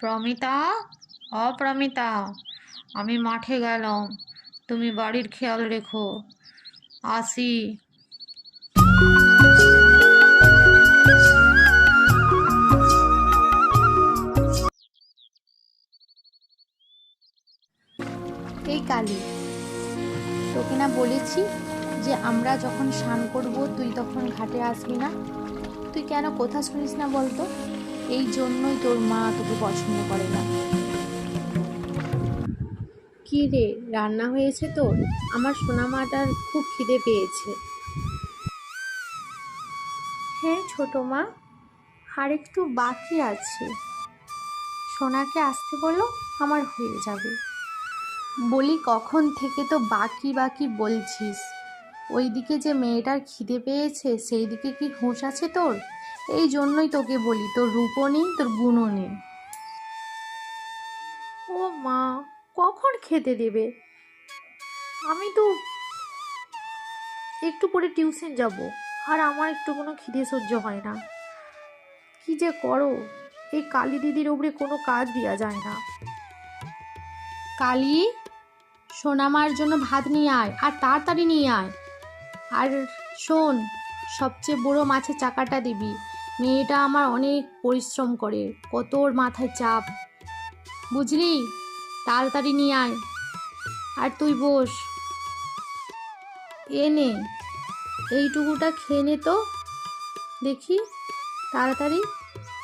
প্রমিতা? অপ্রমিতা আমি মাঠে গেলাম। তুমি বাড়ির খেয়াল রেখো। আসি। এই কালী, তোকে না বলেছি যে আমরা যখন স্নান করব, তুই তখন ঘাটে আসবি না? তুই কেন কথা শুনিস না বলতো? এই জন্যই তোর মা তোকে পছন্দ করে না। কি রে রান্না হয়েছে তোর আমার সোনা মাটার খুব খিদে পেয়েছে। হ্যাঁ ছোট মা। আর একটু বাকি আছে। সোনাকে আসতে বলো আমার হয়ে যাবে। বলি কখন থেকে তো বাকি বাকি বলছিস? ওইদিকে যে মেয়েটার খিদে পেয়েছে সেই দিকে কি হুঁশ আছে তোর? এই জন্যই তোকে বলি, তোর রূপও নেই, তোর গুণও নেই। ও মা, কখন খেতে দেবে? আমি তো একটু পরে টিউশন যাব, আর আমার একটু কোনো খিদে সহ্য হয় না। কি যে করো, এই কালী দিদির উপরে কোনো কাজ দেওয়া যায় না। কালী সোনামার জন্য ভাত নিয়ে আয়, আর তাড়াতাড়ি নিয়ে আয়। আর শোন, সবচেয়ে বড় মাছের চাকাটা দিবি। মেয়েটা আমার অনেক পরিশ্রম করে, কত ওর মাথায় চাপ। বুঝলি? তাড়াতাড়ি নিয়ে আয়। আর তুই বস। এ নে, এইটুকুটা খেয়ে নে তো। দেখি, তাড়াতাড়ি।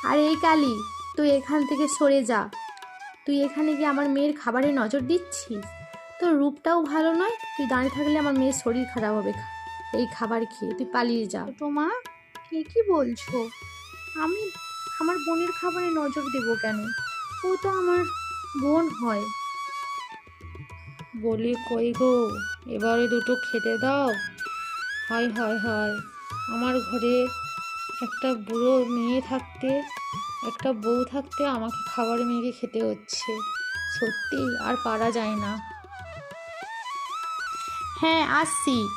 আর এই কালি, তুই এখান থেকে সরে যা। তুই এখানে গিয়ে আমার মেয়ের খাবারে নজর দিচ্ছিস? তোর রূপটাও ভালো নয়? তুই দাঁড়িয়ে থাকলে আমার মেয়ের শরীর খারাপ হবে এই খাবার খেয়ে। তুই পালিয়ে যা। তো মা কে কি বলছো? আমি আমার বোনের খাবারে নজর দেব কেন? ও তো আমার বোন হয়। বলি কই গো? এবারে দুটো খেতে দাও। হায় হয় হয় আমার ঘরে একটা বুড়ো মেয়ে থাকতে একটা বউ থাকতে আমাকে খাবার মেরে খেতে হচ্ছে। সত্যি আর পারা যায় না। হ্যাঁ আসছি।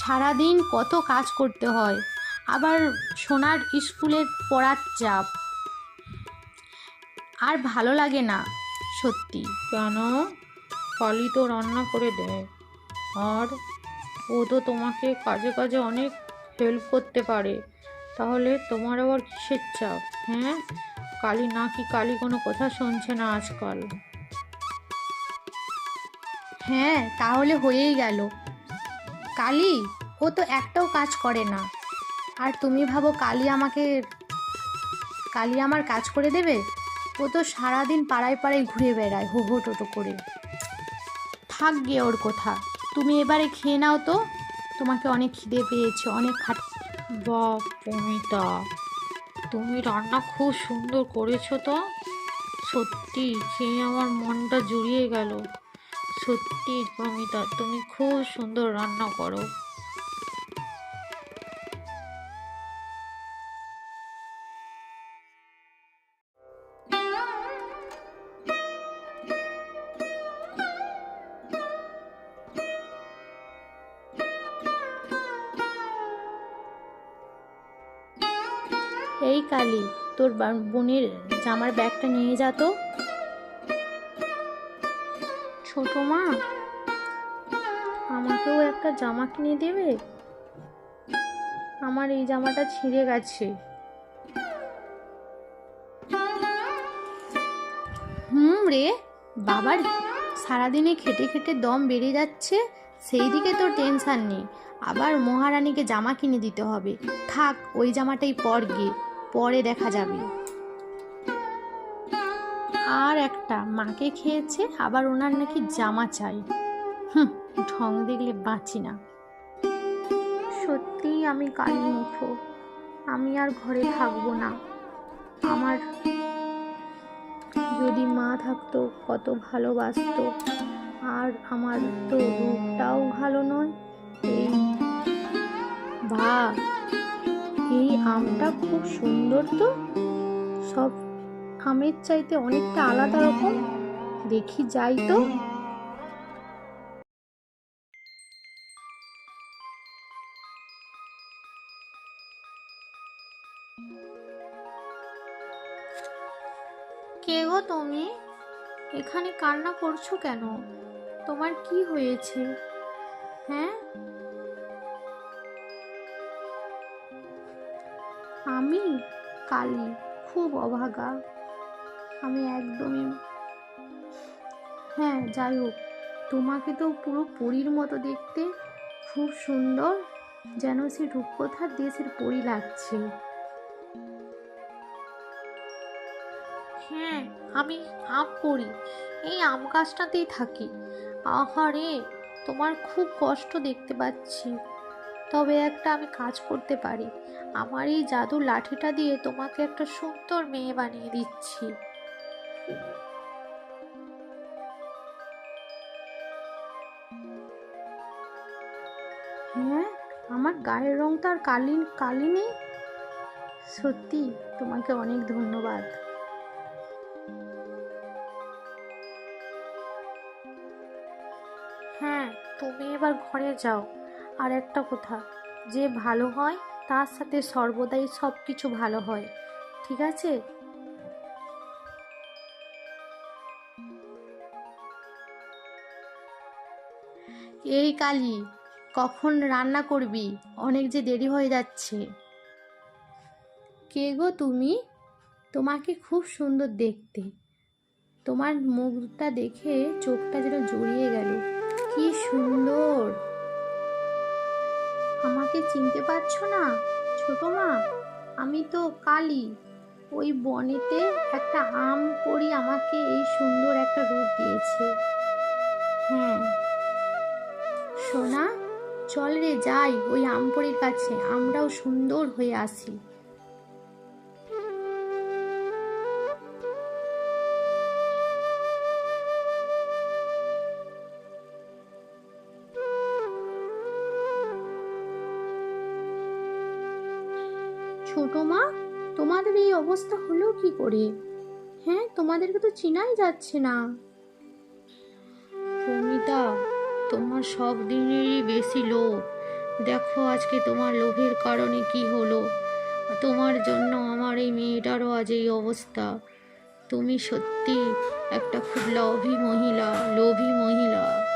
সারাদিন কত কাজ করতে হয়। আবার সোনার স্কুলের পড়ার চাপ। আর ভালো লাগে না সত্যি। কেন কালি তো রান্না করে দেয় আর ও তো তোমাকে কাজে কাজে অনেক হেল্প করতে পারে। তাহলে তোমার আবার কিসের চাপ হ্যাঁ? কালি না কি কালি কোনো কথা শুনছে না আজকাল। হ্যাঁ তাহলে হয়েই গেল। কালি ও তো একটাও কাজ করে না। আর তুমি ভাবো কালি আমাকে কালি আমার কাজ করে দেবে? ও তো সারাদিন পাড়ায় পাড়ায় ঘুরে বেড়ায়, হো হো টোটো করে। থাক গিয়ে ওর কথা। তুমি এবারে খেয়ে নাও তো। তোমাকে অনেক খিদে পেয়েছে, অনেক খাট পমিতা তুমি রান্না খুব সুন্দর করেছ তো। সত্যি, খেয়ে আমার মনটা জুড়িয়ে গেল। সত্যি প্রমিতা তুমি খুব সুন্দর রান্না করো। কালি, তোর বোনের জামার ব্যাগটা নিয়ে যা তো। ছোট মা, আমাকেও একটা জামা কিনে দেবে? আমার এই জামাটা ছিঁড়ে গেছে। হুম রে, বাবার সারাদিনে খেটে খেটে দম বেড়ে যাচ্ছে সেই দিকে তোর টেনশন নেই। আবার মহারানীকে জামা কিনে দিতে হবে। থাক, ওই জামাটাই পর গিয়ে পরে দেখা যাবে। আর একটা, মাকে খেয়েছে, আবার ওনার নাকি জামা চাই। হুম, ঢং দেখলে বাঁচি না। সত্যিই আমি কালী মুখো আমি আর ঘরে থাকব না। আমার যদি মা থাকতো, কত ভালোবাসতো। আর আমার তো রূপটাও ভালো নয়। এই বা এই আমটা খুব সুন্দর তো। সব আমের চাইতে অনেকটা আলাদা রকম। দেখি যাই তো। কে গো তুমি? এখানে কান্না করছ কেন? তোমার কি হয়েছে? হ্যাঁ? আমি কালী। খুব অভাগা। আমি একদমই হ্যাঁ যাই হোক, তোমাকে তো পুরো পরীর মতো দেখতে খুব সুন্দর, যেন সে রূপকথার দেশের পরী লাগছে। হ্যাঁ আমি আম করি এই আম গাছটাতেই থাকি। আহারে, তোমার খুব কষ্ট দেখতে পাচ্ছি। তবে একটা আমি কাজ করতে পারি। আমার এই জাদু লাঠিটা দিয়ে তোমাকে একটা সুন্দর মেয়ে বানিয়ে দিচ্ছি। হ্যাঁ আমার গায়ের রং তো আর কালি কালি নেই। সত্যি তোমাকে অনেক ধন্যবাদ। হ্যাঁ তুমি এবার ঘরে যাও। আর একটা কথা যে ভালো হয় তার সাথে সর্বদাই সব কিছু ভালো হয় ঠিক আছে? এই কালি কখন রান্না করবি? অনেক যে দেরি হয়ে যাচ্ছে। কে গো তুমি? তোমাকে খুব সুন্দর দেখতে। তোমার মুখটা দেখে চোখটা যেন জড়িয়ে গেল। কি সুন্দর! আমাকে চিনতে পারছ না? ছোট মা, আমি তো কালী। ওই বনেতে একটা আম পরি আমাকে এই সুন্দর একটা রূপ দিয়েছে। হ্যাঁ। সোনা, চল রে যাই, ওই আমপড়ির কাছে। আমরাও সুন্দর হয়ে আসি। ছোট মা, তোমাদের এই অবস্থা হলো কি করে? হ্যাঁ তোমাদেরকে তো চিনাই যাচ্ছে না। প্রমিতা তোমার সব দিনেরই বেশি লোভ। দেখো আজকে তোমার লোভের কারণে কি হলো। তোমার জন্য আমার এই মেয়েটারও আজ এই অবস্থা। তুমি সত্যি একটা খুব লোভী মহিলা লোভী মহিলা।